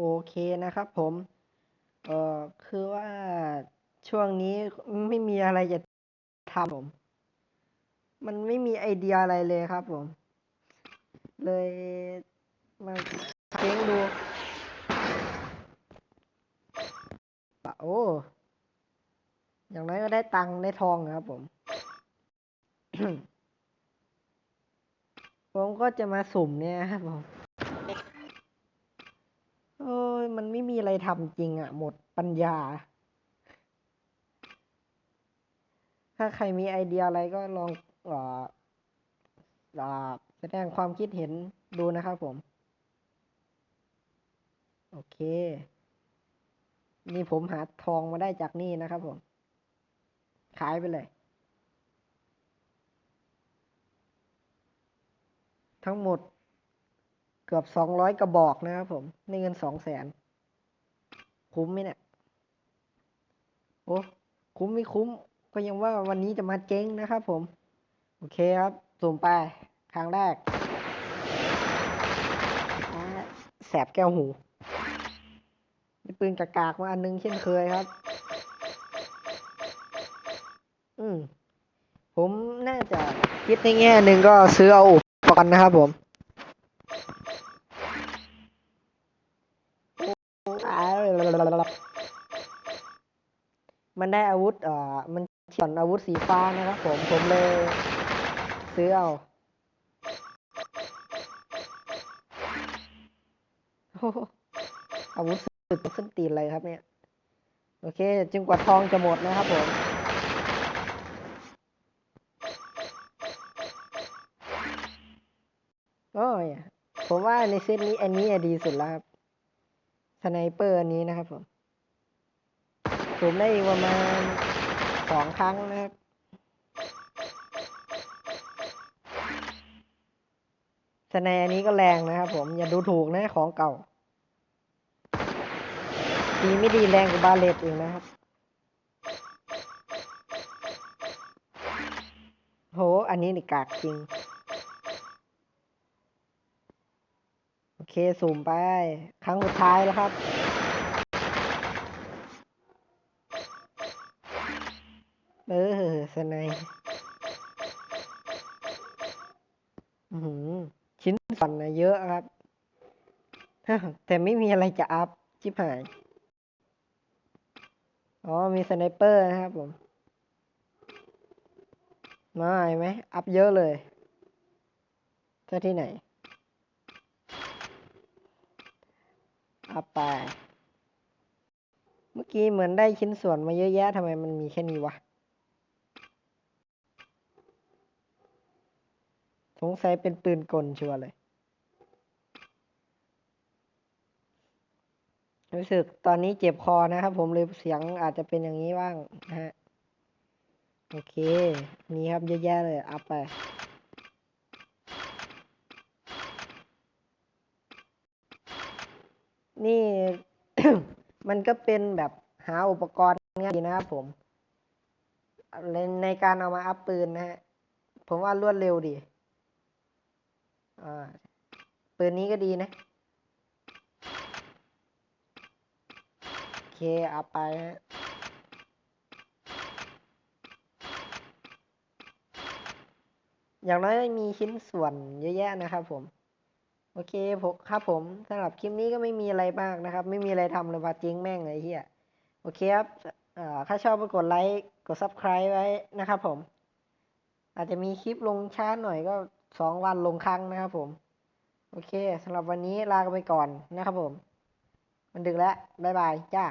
โอเคนะครับผม เอ่อ คือว่าช่วงนี้ไม่มีอะไรจะทำผม มันไม่มีไอเดียอะไรเลยครับผม เลยมาเพ่งดูปะโอ้ อย่างน้อยก็ได้ตังค์ได้ทองนะครับผม ผมก็จะมาสุ่มเนี่ยครับผม โอ้ยมันไม่มีอะไรทำจริงอะ่ะ หมดปัญญา ถ้าใครมีไอเดียอะไรก็ลองเอ่อเอ่อแสดงความคิดเห็นดูนะครับผม โอเค นี่ผมหาทองมาได้จากนี่นะครับผม ขายไปเลย ทั้งหมด เกือบสองร้อยกระบอกนะครับผมในเงินสองแสนคุ้มไหมเนี่ยโอ้คุ้มไม่คุ้ม ก็ยังว่าวันนี้จะมาเจ๊งนะครับผม โอเคครับสุ่มไปครั้งแรก แสบแก้วหูมีปืนกากๆมาอันนึงเช่นเคยครับ อืมผมน่าจะคิดในแง่หนึ่งก็ซื้อเอาอุปกรณ์นะครับผม มันได้อาวุธเอ่อมันฉียนอาวุธสีฟ้านะครับผมผมเลยซื้อเอาอาวุธสุดส้นตีนเลยครับเนี่ยโอเคจึงกว่าทองจะหมดนะครับผมโอ้ยผมว่าในเซตนี้อันนี้ดีสุดแล้วครับ สไนเปอร์อันนี้นะครับผมผมได้ประมาณสองครั้งนะครับสไนอันนี้ก็แรงนะครับผมอย่าดูถูกนะของเก่า ดีไม่ดีแรงกว่าบาเลตเองนะครับโหอันนี้นี่กากจริง โอ เคสุ่มไป ครั้งสุดท้ายแล้วครับ เออสนป์อื้อหือชิ้นส่วนนะเยอะครับ แต่ไม่มีอะไรจะอัพชิบหาย อ๋อ มีสไนเปอร์นะครับผมมาไหม อัพเยอะเลยถ้าที่ไหน อัพไป เมื่อกี้เหมือนได้ชิ้นส่วนมาเยอะแยะทำไมมันมีแค่นี้วะ สงสัยเป็นปืนกลชัวร์เลย รู้สึกตอนนี้เจ็บคอนะครับผมเลยเสียงอาจจะเป็นอย่างนี้บ้างนะฮะ โอเค นี่ครับเยอะแยะเลย อัพไป นี่ มันก็เป็นแบบหาอุปกรณ์ง่ายนะครับผม ในการเอามาอัพปืนนะฮะ ผมว่ารวดเร็วดีปืนนี้ก็ดีนะโอเคเอาไปฮะอย่างน้อยมีชิ้นส่วนเยอะแยะนะครับผม โอเคผมครับผมสำหรับคลิปนี้ก็ไม่มีอะไรมากนะครับ ไม่มีอะไรทำเลยว่าจริงแม่งเลยเฮียโอเคครับเอ่อถ้าชอบก็กดไลค์กด subscribe ไว้นะครับผม อาจจะมีคลิปลงช้าหน่อยก็สองวันลงครั้งนะครับผม โอเคสำหรับวันนี้ลากไปก่อนนะครับผม มันดึกแล้ว บ๊ายบาย จ้า